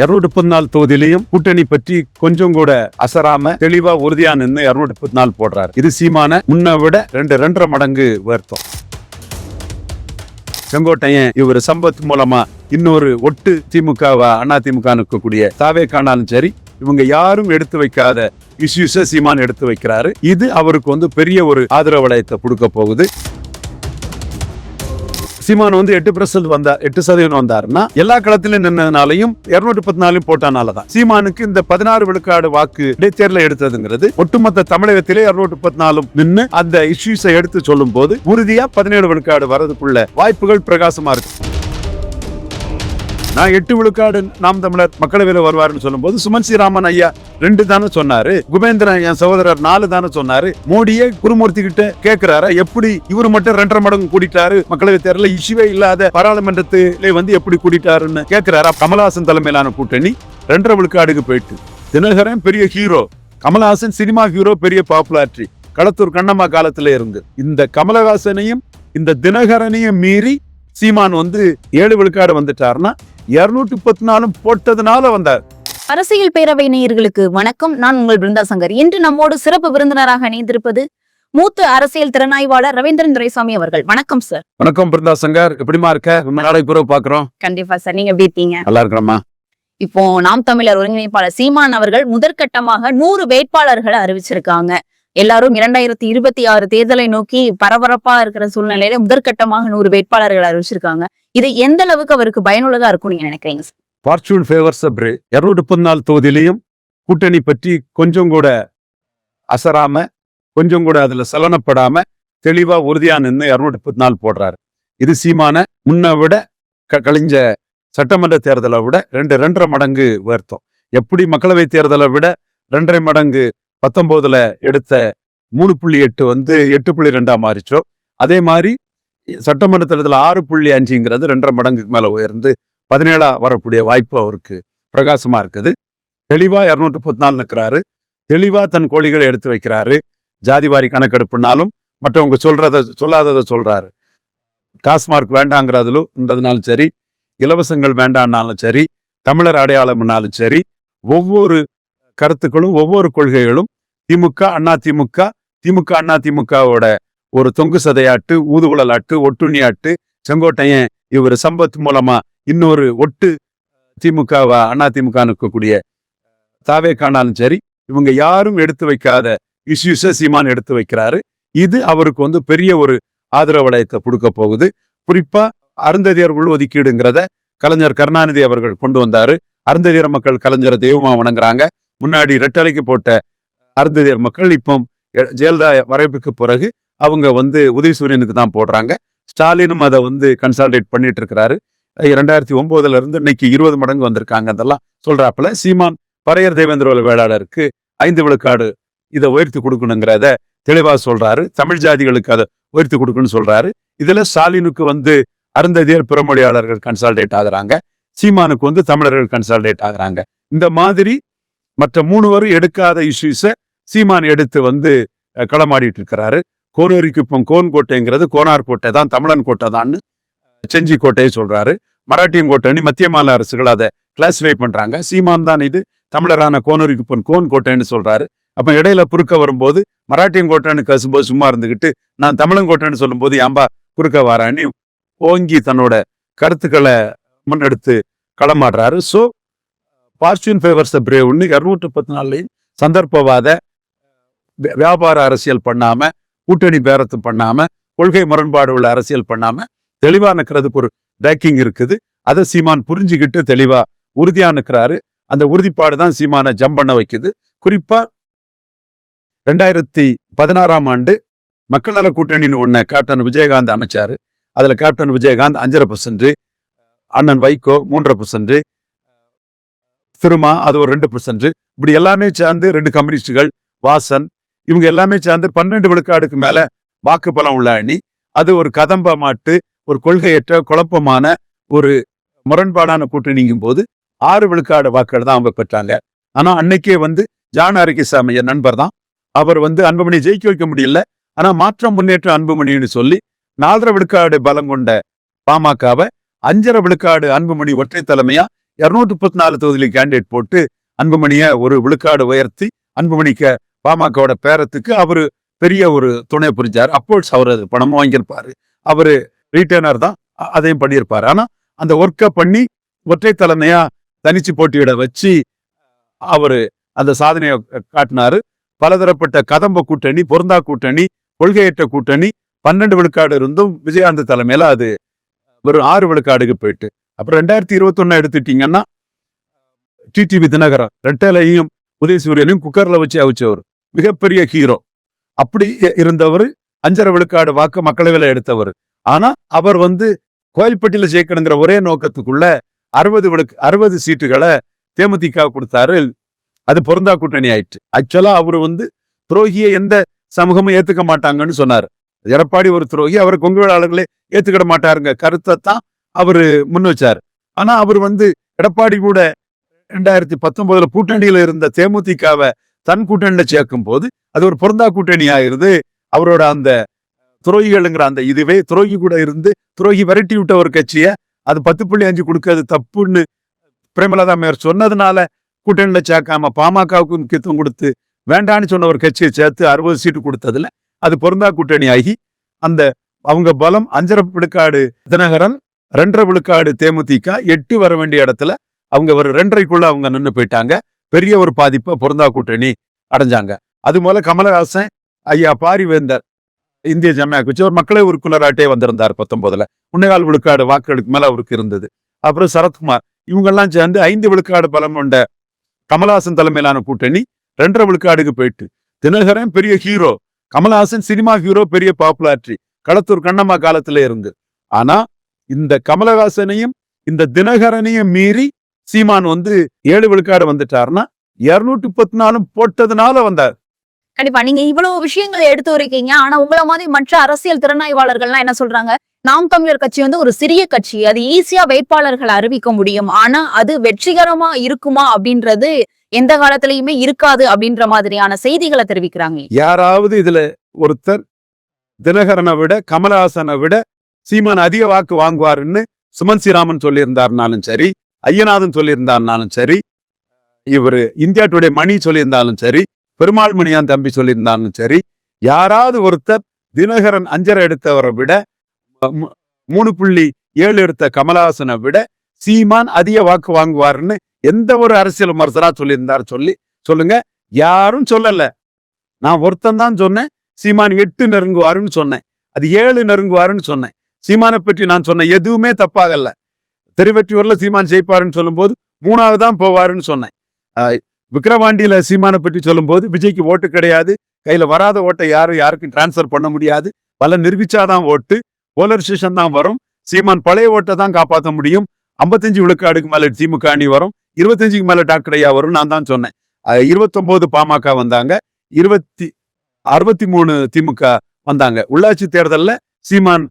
இருநூற்றி முப்பத்தி நாலு தொகுதியிலையும் கூட்டணி பற்றி கொஞ்சம் கூட அசராம தெளிவா உறுதியா நின்று இருநூற்றி முப்பத்தி நாலு போடுறாரு. இது சீமான முன்ன விட ரெண்டு ரெண்டரை மடங்கு உயர்த்தம் செங்கோட்டையன் இவர் சம்பத் மூலமா இன்னொரு ஒட்டு திமுகவா அண்ணா திமுக இருக்கக்கூடிய தாவே காணாலும் சரி இவங்க யாரும் எடுத்து வைக்காத இஷ்யூஸ சீமான் எடுத்து வைக்கிறாரு. இது அவருக்கு வந்து பெரிய ஒரு ஆதரவு வளையத்தை கொடுக்க போகுது. சீமான் வந்து எட்டு பிரசல் வந்தா எட்டு சதவீதம் வந்தாருன்னா எல்லா களத்திலும் நின்னதுனாலையும் இருநூற்றி பத்து நாலையும் போட்டானாலதான். சீமானுக்கு இந்த பதினாறு விழுக்காடு வாக்கு இடைத்தேர்தல எடுத்ததுங்கிறது ஒட்டுமொத்த தமிழகத்திலே இருநூற்றி முப்பத்தி நாலும் நின்று அந்த இஷ்யூஸை எடுத்து சொல்லும் போது உறுதியா பதினேழு விழுக்காடு வரதுக்குள்ள வாய்ப்புகள் பிரகாசமா இருக்கு. நான் எட்டு விழுக்காடு நாம் தமிழர் மக்களவையில் வருவாருன்னு சொல்லும்போது சுமன் ஸ்ரீராமன் ஐயா ரெண்டு தானே சொன்னாரு குபேந்திரன் என் சகோதரர் நாலு தானே சொன்னாரு மோடியே குருமூர்த்தி கிட்ட கேட்கிறாரு எப்படி இவர் மட்டும் ரெண்டரை மடங்கு கூட்டிட்டாரு மக்களவை தேர்தலில் இஷ்யூவே இல்லாத பாராளுமன்றத்திலே வந்து எப்படி கூட்டிட்டாருன்னு கேட்கிறாரு கமலஹாசன் தலைமையிலான கூட்டணி ரெண்டரை விழுக்காடுக்கு போயிட்டு. தினகரன் பெரிய ஹீரோ கமலஹாசன் சினிமா ஹீரோ பெரிய பாப்புலாரிட்டி களத்தூர் கண்ணம்மா காலத்துல இருந்து. இந்த கமலஹாசனையும் இந்த தினகரனையும் மீறி சீமான் வந்து ஏழு விழுக்காடு வந்துட்டாருன்னா இருநூற்றி முப்பத்தி நாலும் போட்டதுனால வந்தார். அரசியல் பேரவை நேயர்களுக்கு வணக்கம். நான் உங்கள் பிருந்தா சங்கர். இன்று நம்மோடு சிறப்பு விருந்தினராக இணைந்திருப்பது மூத்த அரசியல் திறனாய்வாளர் ரவீந்திரன் துரைசாமி அவர்கள். வணக்கம் சார் வணக்கம் பிருந்தா சங்கர். எப்படிமா இருக்க? நாளைக்கு பிறகு பாக்குறோம் கண்டிப்பா சார் நீங்க எப்படி இருக்கீங்க? நல்லா இருக்கிறோமா இப்போ நாம் தமிழர் ஒருங்கிணைப்பாளர் சீமான் அவர்கள் முதற்கட்டமாக நூறு வேட்பாளர்களை அறிவிச்சிருக்காங்க. எல்லாரும் இரண்டாயிரத்தி இருபத்தி ஆறு தேர்தலை நோக்கி பரபரப்பா இருக்கிற சூழ்நிலையில முதற்கட்டமாக நூறு வேட்பாளர்கள் அறிவிச்சிருக்காங்க. இது எந்த அளவுக்கு அவருக்கு பயனுள்ளதா இருக்கும் நீங்க நினைக்கிறீங்க சார்? ஃபார்ச்சூன் ஃபேவர்ஸ் அப்ரே இருநூற்றி முப்பத்தி நாலு தொகுதியிலையும் கூட்டணி பற்றி கொஞ்சம் கூட அசராம கொஞ்சம் கூட அதுல சலனப்படாம தெளிவா உறுதியா நின்று இருநூற்றி முப்பத்தி நாலு போடுறாரு. இது சீமான முன்ன விட க- கழிஞ்ச சட்டமன்ற தேர்தலை விட ரெண்டு ரெண்டரை மடங்கு உயர்த்தம். எப்படி மக்களவை தேர்தலை விட ரெண்டரை மடங்கு பத்தொன்பதுல எடுத்த மூணு புள்ளி எட்டு வந்து எட்டு புள்ளி ரெண்டா மாறிச்சோ. அதே மாதிரி சட்டமன்ற தேர்தலில் ஆறு புள்ளி அஞ்சுங்கிறது ரெண்டரை மடங்குக்கு மேலே உயர்ந்து பதினேழா வரக்கூடிய வாய்ப்பு அவருக்கு பிரகாசமா இருக்குது. தெளிவா இருநூற்றி முப்பத்தி நாலு நிற்கிறாரு தெளிவா தன் கோழிகளை எடுத்து வைக்கிறாரு. ஜாதிவாரி கணக்கெடுப்புனாலும் மற்றவங்க சொல்றத சொல்லாததை சொல்றாரு. டாஸ்மார்க் வேண்டாங்கிறதுலும் இருந்ததுனாலும் சரி இலவசங்கள் வேண்டாம்னாலும் சரி தமிழர் அடையாளம்னாலும் சரி ஒவ்வொரு கருத்துக்களும் ஒவ்வொரு கொள்கைகளும் திமுக அண்ணா திமுக திமுக அண்ணா திமுகவோட ஒரு தொங்கு சதையாட்டு ஊதுகுழலாட்டு ஒட்டுண்ணியாட்டு செங்கோட்டையன் இவர் சம்பத் மூலமா இன்னொரு ஒட்டு திமுகவா அண்ணா திமுக இருக்கக்கூடிய தாவே காணாலும் சரி இவங்க யாரும் எடுத்து வைக்காத இஷ்யூஸ சீமான் எடுத்து வைக்கிறாரு. இது அவருக்கு வந்து பெரிய ஒரு ஆதரவு வளையத்தை கொடுக்க போகுது. குறிப்பா அருந்ததியர் உள் ஒதுக்கீடுங்கிறத கலைஞர் கருணாநிதி அவர்கள் கொண்டு வந்தாரு. அருந்ததியர் மக்கள் கலைஞரை தெய்வமா வணங்குறாங்க. முன்னாடி ரெட்டலைக்கு போட்ட அருந்ததியர் மக்கள் இப்போ ஜெயலலிதா வரைப்புக்கு பிறகு அவங்க வந்து உதயசூரியனுக்கு தான் போடுறாங்க. ஸ்டாலினும் அதை வந்து கன்சால்டேட் பண்ணிட்டு இருக்கிறாரு. ரெண்டாயிரத்தி ஒன்பதுல இருந்து இன்னைக்கு இருபது மடங்கு வந்திருக்காங்க அதெல்லாம் சொல்றாப்புல. சீமான் பறையர் தேவேந்திரவல வேளாளருக்கு ஐந்து விழுக்காடு இதை உயர்த்தி கொடுக்கணுங்கிறத தெளிவா சொல்றாரு. தமிழ் ஜாதிகளுக்கு அதை உயர்த்தி கொடுக்கணும்னு சொல்றாரு. இதுல ஸ்டாலினுக்கு வந்து அருந்ததியர் பிறமொழியாளர்கள் கன்சால்டேட் ஆகுறாங்க. சீமானுக்கு வந்து தமிழர்கள் கன்சால்டேட் ஆகுறாங்க. இந்த மாதிரி மற்ற மூணுவரும் எடுக்காத இஷ்யூஸை சீமான் எடுத்து வந்து களமாடிட்டு இருக்கிறாரு கோனூரிக்குப்பம் கோன் கோட்டைங்கிறது கோனார் கோட்டை தான் தமிழன் கோட்டை தான்னு செஞ்சி கோட்டையை சொல்றாரு. மராட்டியன் கோட்டைன்னு மத்திய மாநில அரசுகள் அதை கிளாசிஃபை பண்றாங்க. சீமான் தான் இது தமிழரான கோனூரிக்குப்பன் கோன் கோட்டைன்னு சொல்றாரு. அப்ப இடையில குறுக்க வரும்போது மராட்டியன் கோட்டைன்னு கசும்போது சும்மா இருந்துகிட்டு நான் தமிழன் கோட்டைன்னு சொல்லும்போது ஏம்பா குறுக்க வாரான்னு ஓங்கி தன்னோட கருத்துக்களை முன்னெடுத்து களமாடுறாரு. ஸோ ஃபார்ச்சூன் ஃபேவர்ஸ் பிரேவ்னு இருநூற்றி முப்பத்தி நாலுலையும் சந்தர்ப்பவாத வியாபார அரசியல் பண்ணாம கூட்டணி பேரத்து பண்ணாம கொள்கை முரண்பாடு உள்ள அரசியல் பண்ணாம தெளிவாக நிற்கிறதுக்கு ஒரு பேக்கிங் இருக்குது. அதை சீமான் புரிஞ்சுக்கிட்டு தெளிவாக உறுதியா நிற்கிறாரு அந்த உறுதிப்பாடு தான் சீமானை ஜம்ப் பண்ண வைக்குது. குறிப்பா ரெண்டாயிரத்தி பதினாறாம் ஆண்டு மக்கள் நல கூட்டணின்னு ஒன்று கேப்டன் விஜயகாந்த் அமைச்சாரு. அதுல கேப்டன் விஜயகாந்த் அஞ்சரை பர்சன்ட் அண்ணன் வைகோ மூன்றரை பர்சன்ட் திருமா அது ஒரு ரெண்டு பர்சன்ட் இப்படி எல்லாமே சேர்ந்து ரெண்டு கம்யூனிஸ்டுகள் வாசன் இவங்க எல்லாமே சேர்ந்து பன்னெண்டு விழுக்காடுக்கு மேல வாக்கு பலம் உள்ள அணி. அது ஒரு கதம்ப மாட்டு ஒரு கொள்கையற்ற குழப்பமான ஒரு முரண்பாடான கூட்டணிங்கும் போது ஆறு விழுக்காடு வாக்குகள் தான் அவங்க பெற்றாங்க. ஆனா அன்னைக்கே வந்து ஜான் ஆரோக்கியசாமி என் நண்பர் தான். அவர் வந்து அன்புமணி ஜெயிக்க வைக்க முடியல. ஆனா மாற்றம் முன்னேற்றம் அன்புமணின்னு சொல்லி நாலரை விழுக்காடு பலம் கொண்ட பாமகவை அஞ்சரை விழுக்காடு அன்புமணி ஒற்றை தலைமையா இரநூத்தி முப்பத்தி நாலு தொகுதியில் கேண்டிடேட் போட்டு அன்புமணியை ஒரு விழுக்காடு உயர்த்தி அன்புமணிக்க பாமகவோட பேரத்துக்கு அவரு பெரிய ஒரு துணை புரிஞ்சார். அப்போ அவர் அது பணமும் வாங்கியிருப்பார். அவரு ரீட்டர்னர் தான். அதையும் பண்ணியிருப்பார். ஆனா அந்த ஒர்க்கை பண்ணி ஒற்றை தலைமையா தனிச்சு போட்டியிட வச்சு அவரு அந்த சாதனையை காட்டினாரு. பலதரப்பட்ட கதம்ப கூட்டணி பொருந்தா கூட்டணி கொள்கையற்ற கூட்டணி பன்னெண்டு விழுக்காடு இருந்தும் விஜயகாந்த் தலைமையில அது வெறும் ஆறு விழுக்காடுக்கு போயிட்டு. அப்புறம் ரெண்டாயிரத்தி இருபத்தொன்னு எடுத்துட்டீங்கன்னா டிடிவி தினகரன் ரெட்டலையும் உதயசூரியனையும் குக்கர்ல வச்சு அவிச்சவர். மிகப்பெரிய ஹீரோ அப்படி இருந்தவர் அஞ்சரை விழுக்காடு வாக்கு மக்களவையில எடுத்தவர். ஆனா அவர் வந்து கோயில்பட்டியில ஜெயிக்கணுங்கிற ஒரே நோக்கத்துக்குள்ள அறுபது விழுக்கு அறுபது சீட்டுகளை தேமுதிக கொடுத்தாரு. அது பொருந்தா கூட்டணி ஆயிட்டு. ஆக்சுவலா அவர் வந்து துரோகியை எந்த சமூகமும் ஏத்துக்க மாட்டாங்கன்னு சொன்னார். எடப்பாடி ஒரு துரோகி அவர் கொங்கு வேளாளர்களே ஏற்றுக்கிட மாட்டாருங்க. கருத்தை தான் அவரு முன் வச்சார். ஆனா அவர் வந்து எடப்பாடி கூட ரெண்டாயிரத்தி பத்தொன்பதுல கூட்டணியில இருந்த தேமுதிகவை தன் கூட்டணியில சேர்க்கும் போது அது ஒரு பொருந்தா கூட்டணி ஆயிருது அவரோட அந்த துரோகிகள்ங்கிற அந்த இதுவே துரோகி கூட இருந்து துரோகி விரட்டி விட்ட ஒரு கட்சியை அது பத்து புள்ளி அஞ்சு கொடுக்கறது தப்புன்னு பிரேமலதா மேயர் சொன்னதுனால கூட்டணியில சேர்க்காம பாமகவுக்கு முக்கியத்துவம் கொடுத்து வேண்டான்னு சொன்ன ஒரு கட்சியை சேர்த்து அறுபது சீட்டு கொடுத்ததுல அது பொருந்தா கூட்டணி ஆகி அந்த அவங்க பலம் அஞ்சர விழுக்காடு தினகரன் ரெண்டரை விழுக்காடு தேமுதிக எட்டு வர வேண்டிய இடத்துல அவங்க ஒரு ரெண்டரைக்குள்ள அவங்க நின்று போயிட்டாங்க. பெரிய ஒரு பாதிப்பை பொருந்தா கூட்டணி அடைஞ்சாங்க. அது போல கமலஹாசன் ஐயா பாரிவேந்தர் இந்திய ஜனநாயக கட்சி ஒரு மக்களை உறுப்பினராட்டே வந்திருந்தார் பத்தொன்பதுல. முன்னேகால் விழுக்காடு வாக்குகளுக்கு மேல அவருக்கு இருந்தது. அப்புறம் சரத்குமார் இவங்கெல்லாம் சேர்ந்து ஐந்து விழுக்காடு பலம் கொண்ட கமலஹாசன் தலைமையிலான கூட்டணி ரெண்டரை விழுக்காடுக்கு போயிட்டு. தினகரன் பெரிய ஹீரோ கமலஹாசன் சினிமா ஹீரோ பெரிய பாப்புலாரிட்டி களத்தூர் கண்ணம்மா காலத்துல இருந்து. ஆனா இந்த கமலஹாசனையும் இந்த தினகரனையும் மீறி சீமான் வந்து ஏழு விழுக்காடு வந்துட்டாருன்னா இருநூத்தி முப்பத்தி நாலும் போட்டதுனால வந்தார். கண்டிப்பா. நீங்க இவ்வளவு விஷயங்களை எடுத்து வரைக்கீங்க. ஆனா உங்களை மாதிரி மற்ற அரசியல் திறனாய்வாளர்கள்லாம் என்ன சொல்றாங்க? நாம் தமிழர் கட்சி வந்து ஒரு சிறிய கட்சி. அது ஈஸியா வேட்பாளர்களை அறிவிக்க முடியும். ஆனா அது வெற்றிகரமா இருக்குமா அப்படின்றது எந்த காலத்திலயுமே இருக்காது அப்படின்ற மாதிரியான செய்திகளை தெரிவிக்கிறாங்க. யாராவது இதுல ஒருத்தர் தினகரனை விட கமலஹாசனை விட சீமான் அதிக வாக்கு வாங்குவாருன்னு சுமன் ஸ்ரீராமன் சொல்லியிருந்தாருனாலும் சரி ஐயநாதன் சொல்லியிருந்தாருனாலும் சரி இவர் இந்தியா டுடே மணி சொல்லியிருந்தாலும் சரி பெருமாள் மணியான் தம்பி சொல்லியிருந்தாலும் சரி யாராவது ஒருத்தர் தினகரன் அஞ்சரை எடுத்தவரை விட மூணு புள்ளி ஏழு எடுத்த கமலஹாசனை விட சீமான் அதிக வாக்கு வாங்குவாருன்னு எந்த ஒரு அரசியல் விமர்சனா சொல்லியிருந்தார் சொல்லி சொல்லுங்க. யாரும் சொல்லல. நான் ஒருத்தன் தான் சொன்னேன் சீமான் எட்டு நெருங்குவாருன்னு சொன்னேன். அது ஏழு நெருங்குவாருன்னு சொன்னேன். சீமானை பற்றி நான் சொன்ன எதுவுமே தப்பாகல திருவெற்றியூர்ல சீமான் ஜெயிப்பாருன்னு சொல்லும்போது மூணாவது தான் போவாருன்னு சொன்னேன். ஆஹ் சீமானை பற்றி சொல்லும்போது விஜய்க்கு ஓட்டு கிடையாது. கையில வராத ஓட்டை யாரும் யாருக்கும் டிரான்ஸ்ஃபர் பண்ண முடியாது. பல நிரூபிச்சாதான் ஓட்டு. போலரைசேஷன் தான் வரும். சீமான் பழைய ஓட்டை தான் காப்பாற்ற முடியும். ஐம்பத்தஞ்சு விழுக்காடுக்கு மேல திமுக அணி வரும். இருபத்தஞ்சுக்கு மேல டாக்டர் ஐயா வரும். நான் தான் சொன்னேன். இருபத்தொன்பது பாமக வந்தாங்க. இருபத்தி அறுபத்தி மூணு திமுக வந்தாங்க. உள்ளாட்சி தேர்தலில் சீமான்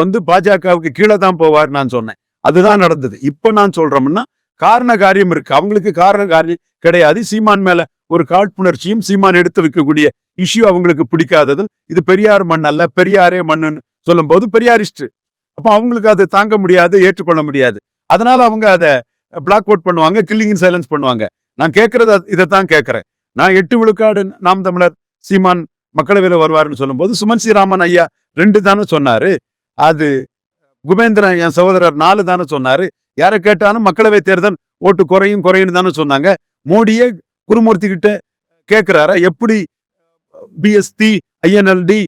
வந்து பாஜகவுக்கு கீழே தான் போவார் நான் சொன்னேன். அதுதான் நடந்தது. இப்ப நான் சொல்றோம்னா காரண காரியம் இருக்கு. அவங்களுக்கு காரண காரியம் கிடையாது. சீமான் மேல ஒரு காழ்ப்புணர்ச்சியும் சீமான் எடுத்து வைக்கக்கூடிய இஷ்யூ அவங்களுக்கு பிடிக்காதது இது பெரியார் மண் அல்ல பெரியாரே மண்ணுன்னு சொல்லும் போது பெரியாரிஸ்ட். அப்ப அவங்களுக்கு அதை தாங்க முடியாது ஏற்றுக்கொள்ள முடியாது. அதனால அவங்க அதை பிளாக் அவுட் பண்ணுவாங்க கில்லிங் சைலன்ஸ் பண்ணுவாங்க. நான் கேட்கறது இதை இதைத்தான் கேட்கறேன். நான் எட்டு விழுக்காடு நாம் தமிழர் சீமான் மக்களவையில் வருவாருன்னு சொல்லும்போது சுமன் ஸ்ரீராமன் ஐயா ரெண்டு தானே சொன்னாரு. அது குபேந்திரன் என் சகோதரர் நாலு தானே சொன்னார். யாரை கேட்டாலும் மக்களவை தேர்தல் ஓட்டு குறையும் குறையும் தானே சொன்னாங்க. மோடியே குருமூர்த்தி கிட்ட கேட்குறாரா எப்படி பிஎஸ்டி ஐஎன்எல்டி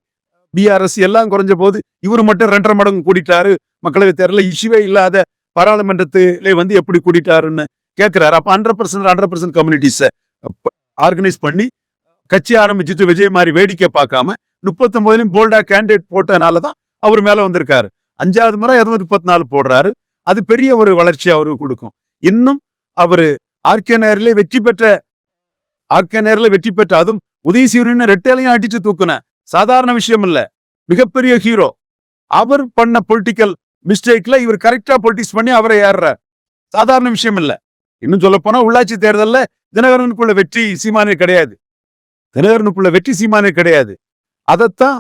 பிஆர்எஸ் எல்லாம் குறைஞ்ச போது இவர் மட்டும் ரெண்டரை மடங்கு கூட்டிட்டாரு மக்களவை தேர்தலில் இஷ்யூவே இல்லாத பாராளுமன்றத்திலே வந்து எப்படி கூட்டிட்டாருன்னு கேட்குறாரு அப்போ ஹண்ட்ரட் பர்சன்ட் ஹண்ட்ரட் பர்சன்ட் கம்யூனிட்டிஸை ஆர்கனைஸ் பண்ணி கட்சி ஆரம்பிச்சுட்டு விஜய் மாதிரி வேடிக்கை பார்க்காம முப்பத்தொம்போதுலையும் போல்டா கேண்டிடேட் போட்டதுனால தான் அவர் மேல வந்திருக்காரு. அஞ்சாவது முறை இருநூத்தி முப்பத்தி நாலு போடுறாரு. அது பெரிய ஒரு வளர்ச்சி அவருக்கு கொடுக்கும். இன்னும் அவரு ஆர்கே நேரிலே வெற்றி பெற்ற ஆர்கே நேரில் வெற்றி பெற்ற அதுவும் உதயசூரியன் ரெட்டேலையும் அடிச்சு தூக்குன. சாதாரண விஷயம் இல்ல. மிகப்பெரிய ஹீரோ அவர் பண்ண பொலிட்டிக்கல் மிஸ்டேக்ல இவர் கரெக்டா பொலிட்டிக்ஸ் பண்ணி அவரை ஏறுறார். சாதாரண விஷயம் இல்ல. இன்னும் சொல்ல போனா உள்ளாட்சி தேர்தலில் தினகரனுக்குள்ள வெற்றி சீமானே கிடையாது. தினகரனுக்குள்ள வெற்றி சீமானே கிடையாது. அதைத்தான்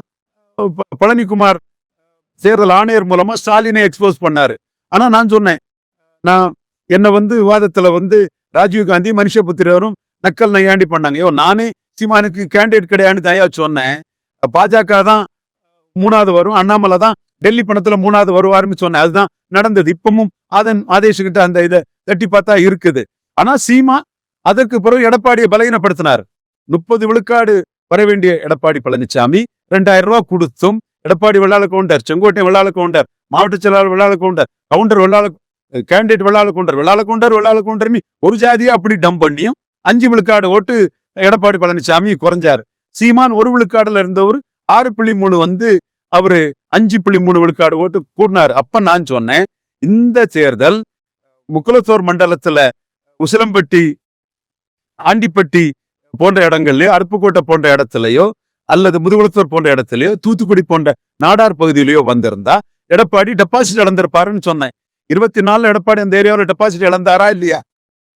பழனிக்குமார் தேர்தல் ஆணையர் மூலமா ஸ்டாலினை எக்ஸ்போஸ் பண்ணாரு. ஆனா நான் சொன்னேன் நான் என்னை வந்து விவாதத்துல வந்து ராஜீவ் காந்தி மனுஷபுத்திரரும் நக்கல் நையாண்டி பண்ணாங்க. ஐயோ நானே சீமானுக்கு கேண்டிடேட் கிடையான்னு தயா சொன்னேன். பாஜக தான் மூணாவது வரும் அண்ணாமலை தான் டெல்லி பணத்துல மூணாவது வருவாருன்னு சொன்னேன். அதுதான் நடந்தது. இப்பவும் அதன் ஆதேசுகிட்ட அந்த இதை தட்டி பார்த்தா இருக்குது. ஆனா சீமா அதற்கு பிறகு எடப்பாடியை பலகீனப்படுத்தினார். முப்பது விழுக்காடு வர வேண்டிய எடப்பாடி பழனிசாமி ரெண்டாயிரம் ரூபாய் கொடுத்தும் எடப்பாடி வெள்ளாள கவுண்டர் செங்கோட்டை வெள்ளாள கவுண்டர் மாவட்ட செயலாளர் வெள்ளாள கவுண்டர் கவுண்டர் வெள்ளாள கேண்டிடேட் வெள்ளாள கவுண்டர் வெள்ளாள கவுண்டர் வெள்ளாள கவுண்டர்னு ஒரு ஜாதியா அப்படி டம் பண்ணியும் அஞ்சு விழுக்காடு ஓட்டு எடப்பாடி பழனிசாமி குறைஞ்சாரு. சீமான் ஒரு விழுக்காடுல இருந்தவர் ஆறு புள்ளி மூணு வந்து அவரு அஞ்சு புள்ளி மூணு விழுக்காடு ஓட்டு கூடினாரு. அப்ப நான் சொன்னேன் இந்த தேர்தல் முக்குலத்தோர் மண்டலத்துல உசிலம்பட்டி ஆண்டிப்பட்டி போன்ற இடங்கள்லயோ அருப்புக்கோட்டை போன்ற இடத்துலயோ அல்லது முதுகுளத்தூர் போன்ற இடத்துலயோ தூத்துக்குடி போன்ற நாடார் பகுதியிலயோ வந்திருந்தா எடப்பாடி டெபாசிட் இழந்திருப்பாருன்னு சொன்னேன். இருபத்தி நாலுல எடப்பாடி அந்த ஏரியாவில் டெபாசிட் இழந்தாரா இல்லையா?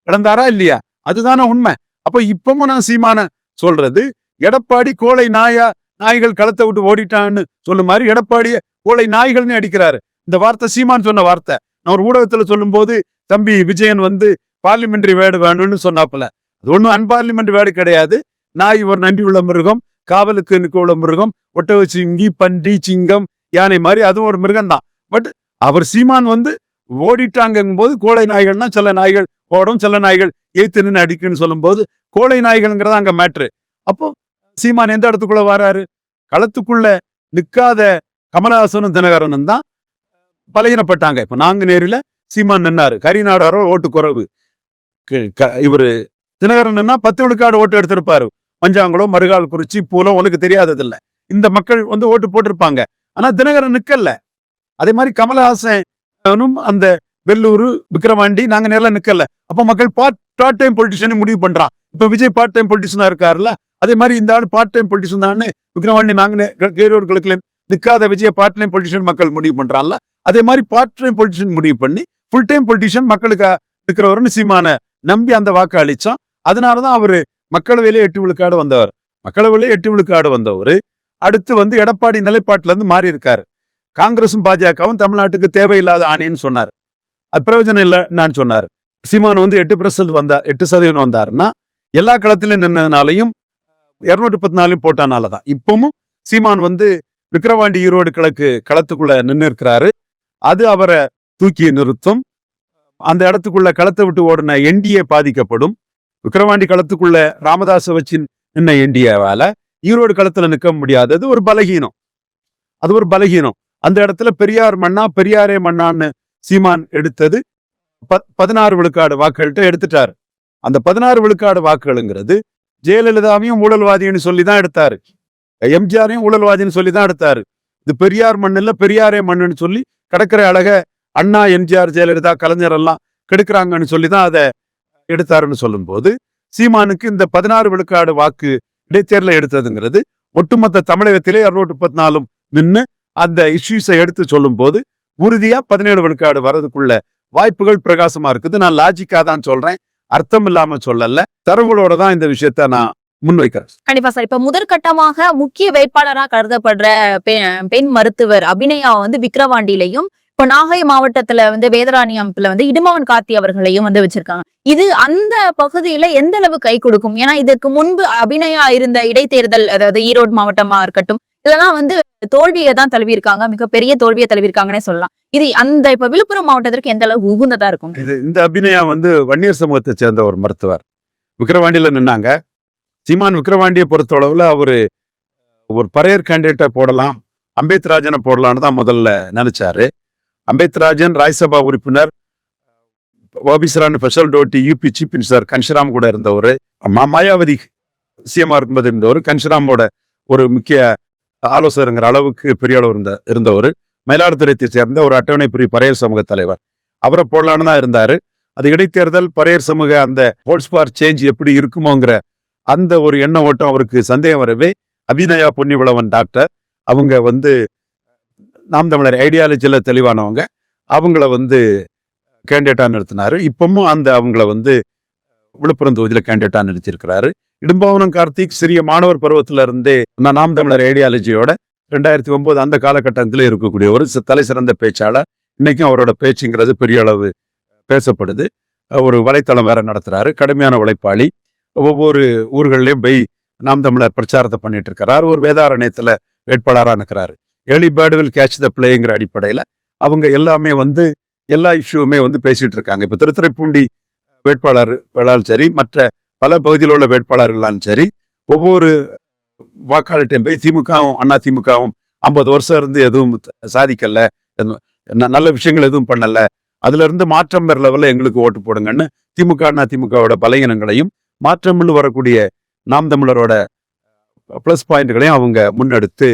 இழந்தாரா இல்லையா? அதுதானே உண்மை. அப்ப இப்பவும் நான் சீமான சொல்றது எடப்பாடி கோழை நாயா நாய்கள் களத்தை விட்டு ஓடிட்டான்னு சொல்லும் மாதிரி எடப்பாடிய கோழை நாய்கள்னு அடிக்கிறாரு. இந்த வார்த்தை சீமான் சொன்ன வார்த்தை. நான் ஒரு ஊடகத்துல சொல்லும்போது தம்பி விஜயன் வந்து பார்லிமெண்ட்ரி வேர்டு வேணும்னு சொன்னாப்புல. அது ஒன்றும் அன்பார்லிமெண்ட் வேர்டு கிடையாது. நாய் ஒரு நன்றி உள்ள மிருகம். காவலுக்கு நிற்க உள்ள மிருகம் ஒட்டக சிங்கி பன்றி சிங்கம் யானை மாதிரி அதுவும் ஒரு மிருகம் தான் பட் அவர் சீமான் வந்து ஓடிட்டாங்கும் போது கோழை நாய்கள்னா சில நாய்கள் ஓடும் சில நாய்கள் ஏத்து நின்று அடிக்குன்னு சொல்லும்போது கோழை நாய்கள்ங்கிறதா அங்க மேட்ரு அப்போ சீமான் எந்த இடத்துக்குள்ள வராரு? களத்துக்குள்ள நிற்காத கமலஹாசனும் தினகரனும் தான் பலகீனப்பட்டாங்க. இப்போ நாங்க நேரில சீமான் நின்னாரு. கரிநாடாரோ ஓட்டு குறைவு க- க- இவரு தினகரன் நின்னா பத்து விழுக்காடு ஓட்டு எடுத்திருப்பாரு. மஞ்சாங்குளம் மறுகால் குறிச்சி பூலம் உனக்கு தெரியாததில்ல. இந்த மக்கள் வந்து ஓட்டு போட்டிருப்பாங்க. ஆனா தினகரன் நிக்கல. அதே மாதிரி கமலஹாசனும் அந்த வெள்ளூர் விக்கிரவாண்டி நாங்க நேர்ல நிக்கல. அப்ப மக்கள் பார்ட் பார்ட் டைம் பொலிட்டிஷியன் முடிவு பண்றான். இப்ப விஜய் பார்ட் டைம் பொலிட்டிஷனா இருக்காருல்ல? அதே மாதிரி இந்த ஆள் பார்ட் டைம் பொலிட்டிஷன் தான் விக்ரவாண்டி நாங்க கேரூர்களுக்கு நிக்காத விஜய் பார்ட் டைம் பொலிட்டிஷியன் மக்கள் முடிவு பண்றான்ல? அதே மாதிரி பார்ட் டைம் பொலிட்டிஷியன் முடிவு பண்ணி ஃபுல் டைம் பொலிட்டிஷியன் மக்களுக்கு இருக்கிறவர்னு சீமான நம்பி அந்த வாக்கு அளிச்சான். அதனாலதான் அவரு மக்களவையிலே எட்டு விழுக்காடு வந்தவர். மக்களவையிலே எட்டு விழுக்காடு வந்தவர். அடுத்து வந்து எடப்பாடி நிலைப்பாட்டிலேருந்து மாறி இருக்காரு காங்கிரசும் பாஜகவும் தமிழ்நாட்டுக்கு தேவையில்லாத ஆணைன்னு சொன்னார். அது பிரயோஜனம் இல்லை நான் சொன்னார். சீமான் வந்து எட்டு பெர்சன்ட் வந்தார் எட்டு சதவீதம் வந்தாருன்னா எல்லா களத்திலும் நின்னதுனாலையும் இருநூற்றி பத்து நாலையும் போட்டனால தான் இப்பவும் சீமான் வந்து விக்கிரவாண்டி ஈரோடு கிழக்கு களத்துக்குள்ள நின்று இருக்கிறாரு அது அவரை தூக்கி நிறுத்தும். அந்த இடத்துக்குள்ள களத்தை விட்டு ஓடின என்டிஏ பாதிக்கப்படும். விக்கிரவாண்டி களத்துக்குள்ள ராமதாச வச்சு நின்ன என்டிஏவால ஈரோடு களத்துல நிற்க முடியாதது ஒரு பலகீனம். அது ஒரு பலகீனம். அந்த இடத்துல பெரியார் மண்ணா பெரியாரே மண்ணான்னு சீமான் எடுத்தது. ப- பதினாறு விழுக்காடு வாக்குகள்கிட்ட எடுத்துட்டாரு. அந்த பதினாறு விழுக்காடு வாக்குகளுங்கிறது ஜெயலலிதாவையும் ஊழல்வாதின்னு சொல்லி தான் எடுத்தாரு. எம்ஜிஆரையும் ஊழல்வாதின்னு சொல்லி தான் எடுத்தாரு. இது பெரியார் மண் இல்லை பெரியாரே மண்ணுன்னு சொல்லி கடற்கரை அழக அண்ணா எம்ஜிஆர் ஜெயலலிதா கலைஞர் எல்லாம் கெடுக்கிறாங்கன்னு சொல்லி தான் அதை எடுத்தாருன்னு சொல்லும்போது சீமானுக்கு இந்த பதினாறு விழுக்காடு வாக்கு இடைத்தேர்தல எடுத்ததுங்கிறது ஒட்டுமொத்த தமிழகத்திலே இருநூற்றி முப்பத்தி நாலும் நின்று அந்த இஷ்யூஸை எடுத்து சொல்லும்போது உறுதியா பதினேழு விழுக்காடு வர்றதுக்குள்ள வாய்ப்புகள் பிரகாசமா இருக்குது. நான் லாஜிக்கா தான் சொல்றேன். அர்த்தம் இல்லாம சொல்லல. தரவுகளோட தான் இந்த விஷயத்த நான் முன்வைக்கிறேன். கண்டிப்பா சார். இப்ப முதற்கட்டமாக முக்கிய வேட்பாளரா கருதப்படுற பெண் மருத்துவர் அபிநயா வந்து விக்கிரவாண்டியிலையும் இப்போ நாகை மாவட்டத்துல வந்து வேதராணி அமைப்புல வந்து இடுமவன் காத்தி அவர்களையும் வந்து வச்சிருக்காங்க. இது அந்த பகுதியில எந்த அளவு கை கொடுக்கும்? ஏன்னா இதற்கு முன்பு அபிநயா இருந்த இடைத்தேர்தல் அதாவது ஈரோடு மாவட்டமா இருக்கட்டும் இதெல்லாம் வந்து தோல்வியை தான் தழுவியிருக்காங்க. மிகப்பெரிய தோல்வியை தழுவியிருக்காங்கன்னே சொல்லலாம். இது அந்த இப்ப விழுப்புரம் மாவட்டத்திற்கு எந்த அளவு உகுந்ததா இருக்கும்? இது இந்த அபிநயா வந்து வன்னியர் சமூகத்தை சேர்ந்த ஒரு மருத்துவர். விக்கிரவாண்டியில நின்னாங்க. சீமான் விக்கிரவாண்டியை பொறுத்தளவுல அவரு ஒரு பரையர் கேண்டிடேட்டை போடலாம் அம்பேத்ராஜனை போடலாம்னு தான் முதல்ல நினைச்சாரு. அம்பேத்ராஜன் ராஜ்யசபா உறுப்பினர் ஓபிசரான ஸ்பெஷல் டோட்டி யூபி சீஃப் மினிஸ்டர் கன்ஷராம் கூட இருந்தவர். மா- மாயாவதி சிஎம்ஆ இருக்கும்போது இருந்தவர். கன்ஷராமோட ஒரு முக்கிய ஆலோசகருங்கிற அளவுக்கு பெரிய அளவு இருந்த இருந்தவர். மயிலாடுதுறையை சேர்ந்த ஒரு அட்டவணை பிரிவு பரையர் சமூக தலைவர். அவரை போடலான்னு தான் இருந்தார். அது இடைத்தேர்தல் பறையர் சமூக அந்த ஹோட்ஸ்பார் சேஞ்ச் எப்படி இருக்குமோங்கிற அந்த ஒரு எண்ண ஓட்டம் அவருக்கு சந்தேகம் வரவே அபிநயா பொன்னிவளவன் டாக்டர். அவங்க வந்து நாம் தமிழர் ஐடியாலஜியில் தெளிவானவங்க. அவங்கள வந்து கேண்டிடேட்டா நிறுத்தினார். இப்பவும் அந்த அவங்கள வந்து விழுப்புரம் தொகுதியில் கேண்டிடேட்டா நிறுத்தியிருக்கிறாரு. இடும்பவனம் கார்த்திக் சிறிய மாணவர் பருவத்தில் இருந்தே நான் நாம் தமிழர் ஐடியாலஜியோட ரெண்டாயிரத்தி ஒன்பது அந்த காலகட்டத்தில் இருக்கக்கூடிய ஒரு தலை சிறந்த பேச்சாளர். இன்னைக்கும் அவரோட பேச்சுங்கிறது பெரிய அளவு பேசப்படுது. ஒரு வலைத்தளம் வேற நடத்துறாரு. கடுமையான உழைப்பாளி. ஒவ்வொரு ஊர்கள்லேயும் போய் நாம் தமிழர் பிரச்சாரத்தை பண்ணிட்டு இருக்கிறார். ஒரு வேதாரண்யத்தில் வேட்பாளராக இருக்கிறாரு early bird will catch the பிளேங்கிற அடிப்படையில் அவங்க எல்லாமே வந்து எல்லா இஷ்யூவுமே வந்து பேசிகிட்டு இருக்காங்க. இப்போ திருத்துறைப்பூண்டி வேட்பாளர் வேளாலும் சரி மற்ற பல பகுதியில் உள்ள வேட்பாளர்களாலும் சரி ஒவ்வொரு வாக்காளர்கிட்டையும் போய் திமுகவும் அண்ணா திமுகவும் ஐம்பது வருஷம் இருந்து எதுவும் சாதிக்கல நல்ல விஷயங்கள் எதுவும் பண்ணல. அதுல இருந்து மாற்றம் பெற லெவலில் எங்களுக்கு ஓட்டு போடுங்கன்னு திமுக அண்ணா திமுகவோட பலகீனங்களையும் மாற்றமில் வரக்கூடிய நாம் தமிழரோட ப்ளஸ் பாயிண்ட்களையும் அவங்க முன்னெடுத்து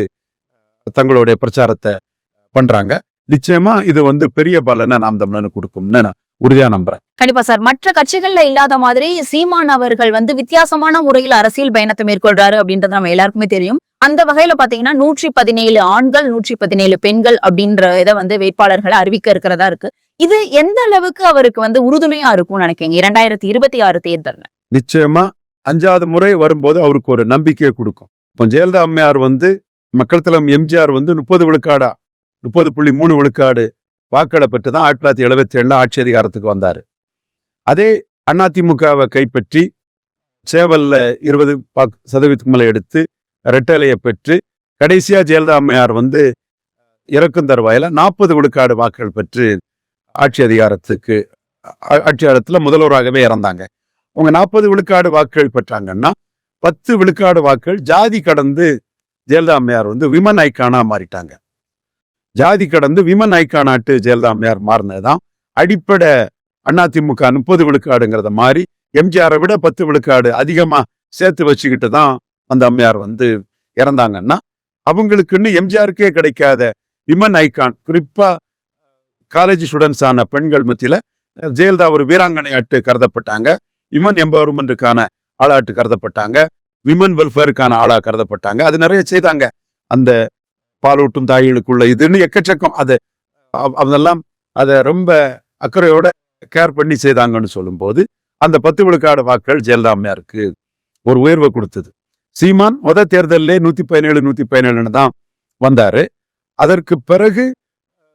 தங்களுடைய பிரச்சாரத்தை பண்றாங்க. நிச்சயமா இது வந்து பெரிய பலனை நாம் தமிழனுக்கு கொடுக்கும்னு நான் உறுதியா நம்புறேன். கண்டிப்பா சார். மற்ற கட்சிகள்ல இல்லாத மாதிரி சீமான் அவர்கள் வந்து வித்தியாசமான முறையில் அரசியல் பயணத்தை மேற்கொள்றாரு அப்படின்றது நம்ம எல்லாருக்குமே தெரியும். அந்த வகையில பாத்தீங்கன்னா நூற்றி பதினேழு ஆண்கள் நூற்றி பதினேழு பெண்கள் அப்படின்ற இதை வந்து வேட்பாளர்களை அறிவிக்க இருக்கிறதா இருக்கு. இது எந்த அளவுக்கு அவருக்கு வந்து உறுதுணையா இருக்கும்னு நினைக்கிறீங்க? இரண்டாயிரத்தி இருபத்தி ஆறு தேர்தல்ல. நிச்சயமா அஞ்சாவது முறை வரும்போது அவருக்கு ஒரு நம்பிக்கையை கொடுக்கும். இப்போ ஜெயலலிதா அம்மையார் வந்து மக்கள் தலம் எம்ஜிஆர் வந்து முப்பது விழுக்காடா முப்பது புள்ளி மூணு விழுக்காடு வாக்களை பெற்று தான் ஆயிரத்தி தொள்ளாயிரத்தி எழுபத்தி ஏழில் ஆட்சி அதிகாரத்துக்கு வந்தார். அதே அதிமுகவை கைப்பற்றி சேவல்ல இருபது பாக் சதவீதத்துக்கு மேலே எடுத்து ரெட்டலையை பெற்று கடைசியாக ஜெயலலிதா அம்மையார் வந்து இறக்கும் தருவாயில் நாற்பது விழுக்காடு வாக்குகள் பெற்று ஆட்சி அதிகாரத்துக்கு ஆட்சியாளத்தில் முதல்வராகவே இறந்தாங்க. அவங்க நாற்பது விழுக்காடு வாக்குகள் பெற்றாங்கன்னா பத்து விழுக்காடு வாக்குகள் ஜாதி கடந்து ஜெயலலிதா அம்மையார் வந்து விமன் ஐக்கானா மாறிட்டாங்க. ஜாதி கடந்து விமன் ஐக்கானாட்டு ஜெயலலிதா அம்மையார் மாறினதுதான். அடிப்படை அதிமுக முப்பது விழுக்காடுங்கிறத மாறி எம்ஜிஆரை விட பத்து விழுக்காடு அதிகமா சேர்த்து வச்சுக்கிட்டு தான் அந்த அம்மையார் வந்து இறந்தாங்கன்னா அவங்களுக்குன்னு எம்ஜிஆருக்கே கிடைக்காத விமன் ஐகான் குறிப்பா காலேஜ் ஸ்டூடெண்ட்ஸ் ஆன பெண்கள் மத்தியில ஜெயலலிதா ஒரு வீராங்கனையாட்டு கருதப்பட்டாங்க. விமன் எம்பவர்மெண்ட்டுக்கான ஆளாட்டு கருதப்பட்டாங்க. விமன் வெல்ஃபேருக்கான ஆளா கருதப்பட்டாங்க. அது நிறைய செய்தாங்க. அந்த பாலூட்டும் தாய்களுக்குள்ள இதுன்னு எக்கச்சக்கம். அது அதெல்லாம் அதை ரொம்ப அக்கறையோட கேர் பண்ணி செய்தாங்கன்னு சொல்லும்போது அந்த பத்து விழுக்காடு வாக்குகள் ஜெயலலிதா ஒரு உயர்வை கொடுத்தது. சீமான் முத தேர்தலிலே நூத்தி பதினேழு நூத்தி பதினேழுன்னு தான் வந்தாரு. அதற்கு பிறகு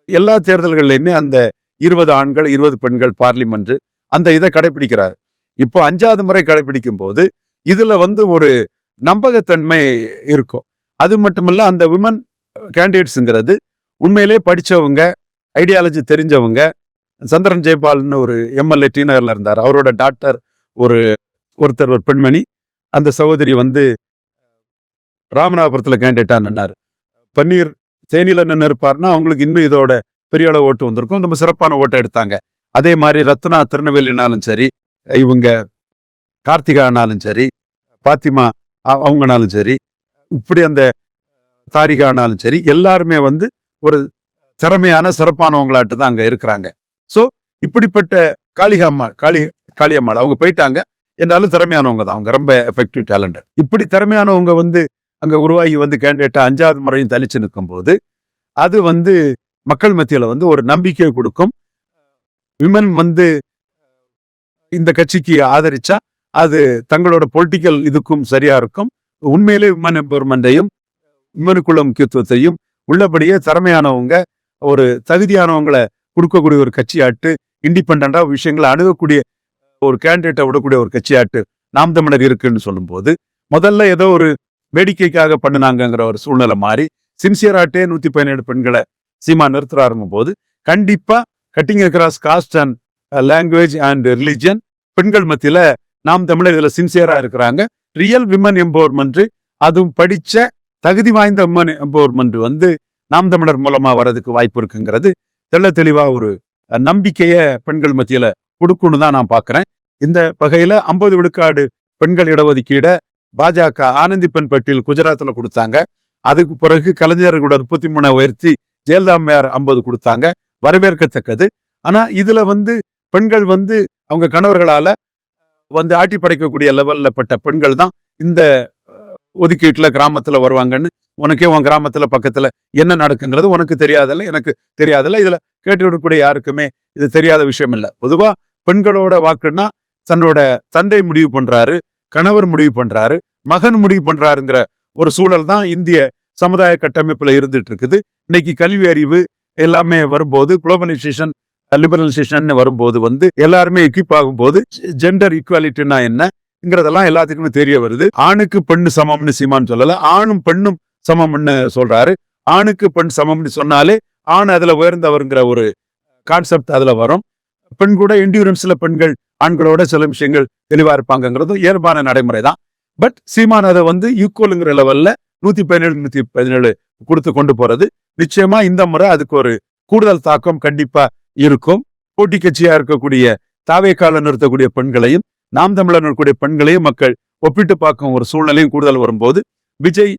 எல்லா தேர்தல்கள்லையுமே அந்த இருபது ஆண்கள் இருபது பெண்கள் பார்லிமெண்ட்டு அந்த இதை கடைபிடிக்கிறார் இப்போ அஞ்சாவது முறை கடைபிடிக்கும் போது இதுல வந்து ஒரு நம்பகத்தன்மை இருக்கும். அது மட்டுமல்ல அந்த விமன் கேண்டிடேட்ஸுங்கிறது உண்மையிலே படித்தவங்க ஐடியாலஜி தெரிஞ்சவங்க சந்திரன் ஜெய்பால்னு ஒரு எம்எல்ஏ டி நகரில் இருந்தார். அவரோட டாக்டர் ஒரு ஒருத்தர் ஒரு பெண்மணி. அந்த சகோதரி வந்து ராமநாதபுரத்தில் கேண்டிடேட்டா பன்னீர் தேனியில் நின்று இருப்பாருன்னா அவங்களுக்கு இன்னும் இதோட பெரிய அளவு ஓட்டு வந்திருக்கும். ரொம்ப சிறப்பான ஓட்டை எடுத்தாங்க. அதே மாதிரி ரத்னா திருநெல்வேலினாலும் சரி இவங்க கார்த்திகானாலும் சரி பாத்திமா அவங்கனாலும் சரி இப்படி அந்த தாரிகானாலும் சரி எல்லாருமே வந்து ஒரு திறமையான சிறப்பானவங்களாட்டு தான் அங்கே இருக்கிறாங்க. ஸோ இப்படிப்பட்ட காளிகாம்மாள் காளி காளியம்மாள் அவங்க போயிட்டாங்க. என்றாலும் திறமையானவங்க தான். அவங்க ரொம்ப எஃபெக்டிவ் டேலண்டட் இப்படி திறமையானவங்க வந்து அங்கே உருவாகி வந்து கேண்டிடேட்டா அஞ்சாவது முறையும் தலிச்சு நிற்கும்போது அது வந்து மக்கள் மத்தியில் வந்து ஒரு நம்பிக்கையை கொடுக்கும். விமன் வந்து இந்த கட்சிக்கு ஆதரிச்சா அது தங்களோட பொலிட்டிக்கல் இதுக்கும் சரியா இருக்கும். உண்மையிலே விமன் எம்பவர்மெண்ட்டையும் விமனுக்குள்ள முக்கியத்துவத்தையும் உள்ளபடியே திறமையானவங்க ஒரு தகுதியானவங்களை கொடுக்கக்கூடிய ஒரு கட்சியாட்டு இண்டிபெண்டாக விஷயங்களை அணுகக்கூடிய ஒரு கேண்டிடேட்டை விடக்கூடிய ஒரு கட்சியாட்டு நாம் தமிழர் இருக்குன்னு சொல்லும்போது முதல்ல ஏதோ ஒரு வேடிக்கைக்காக பண்ணினாங்கிற ஒரு சூழ்நிலை மாறி சின்சியராட்டே நூத்தி பதினேழு பெண்களை சீமா நிறுத்துறாருங்கும் போது கண்டிப்பா cutting across caste and language and religion பெண்கள் மத்தியில நாம் தமிழர் இதுல சின்சியரா இருக்கிறாங்க. ரியல் விமன் எம்பவர்மெண்ட் அதுவும் படிச்ச தகுதி வாய்ந்த விமன் எம்பவர்மெண்ட் வந்து நாம் தமிழர் மூலமா வர்றதுக்கு வாய்ப்பு இருக்குங்கிறது தெள்ள தெளிவாக ஒரு நம்பிக்கையை பெண்கள் மத்தியில கொடுக்கணும்னு தான் நான் பாக்குறேன் இந்த வகையில ஐம்பது விழுக்காடு பெண்கள் இடஒதுக்கீட பாஜக ஆனந்தி பெண் பட்டியல் குஜராத்தில் கொடுத்தாங்க. அதுக்கு பிறகு கலைஞர்களோட முப்பத்தி மூணை உயர்த்தி ஜெயலலிதா ஐம்பது கொடுத்தாங்க. வரவேற்கத்தக்கது. ஆனா இதுல வந்து பெண்கள் வந்து அவங்க கணவர்களால வந்து ஆட்டி படைக்கக்கூடிய லெவலில் பட்ட பெண்கள் தான் இந்த ஒதுக்கீட்டில் கிராமத்தில் வருவாங்கன்னு உனக்கே உன் கிராமத்தில் பக்கத்தில் என்ன நடக்குங்கிறது உனக்கு தெரியாதில்ல எனக்கு தெரியாதில்ல. இதில் கேட்டுவிடக்கூடிய யாருக்குமே இது தெரியாத விஷயம் இல்லை பொதுவாக பெண்களோட வாக்குன்னா தன்னோட தந்தை முடிவு பண்ணுறாரு கணவர் முடிவு பண்ணுறாரு மகன் முடிவு பண்ணுறாருங்கிற ஒரு சூழல் தான் இந்திய சமுதாய கட்டமைப்பில் இருந்துட்டு இருக்குது. இன்னைக்கு கல்வி அறிவு எல்லாமே வரும்போது குளோபலைசேஷன் லிபரலைசேஷன் வரும்போது வந்து எல்லாருமே எக்யூப் ஆகும்போது ஜெண்டர் ஈக்குவாலிட்டினா என்னங்கிறதெல்லாம் எல்லாத்துக்குமே தெரிய வருது. ஆணுக்கு பெண்ணு சமம்னு சீமான் சொல்லல ஆணும் பெண்ணும் சமம்னு சொல்றாரு. ஆணுக்கு பெண் சமம்னு சொன்னாலே ஆண் அதுல உயர்ந்தவருங்கிற ஒரு கான்செப்ட் அதுல வரும். பெண் கூட என்டியூரன்ஸ்ல பெண்கள் ஆண்களோட சில விஷயங்கள் தெளிவா இருப்பாங்கிறதும் இயல்பான நடைமுறை தான் பட் சீமான் அதை வந்து ஈக்குவலுங்கிற லெவல்ல நூத்தி பதினேழு நூத்தி பதினேழு கொடுத்து கொண்டு போறது. நிச்சயமா இந்த முறை அதுக்கு ஒரு கூடுதல் தாக்கம் கண்டிப்பா இருக்கும். போட்டி கட்சியா இருக்கக்கூடிய தாவேக்கால நிறுத்தக்கூடிய பெண்களையும் நாம் தமிழர் இருக்கக்கூடிய பெண்களையும் மக்கள் ஒப்பிட்டு பார்க்கும் ஒரு சூழ்நிலையும் கூடுதல் வரும்போது விஜய்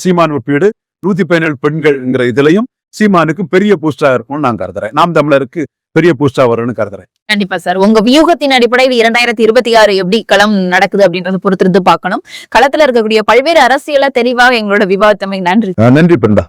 சீமான் ஒப்பீடு நூத்தி பதினேழு பெண்கள்ங்கிற இதுலயும் சீமானுக்கு பெரிய பூஸ்டா இருக்கும்னு நான் கருதுறேன். நாம் தமிழருக்கு பெரிய பூஸ்டா வரும்னு கருதுறேன். கண்டிப்பா சார். உங்க வியூகத்தின் அடிப்படையில் இரண்டாயிரத்தி இருபத்தி ஆறு எப்படி களம் நடக்குது அப்படின்றத பொறுத்திருந்து பார்க்கணும். களத்துல இருக்கக்கூடிய பல்வேறு அரசியல தெளிவாக எங்களோட விவாதத்தமை நன்றி. நன்றி பெண்டா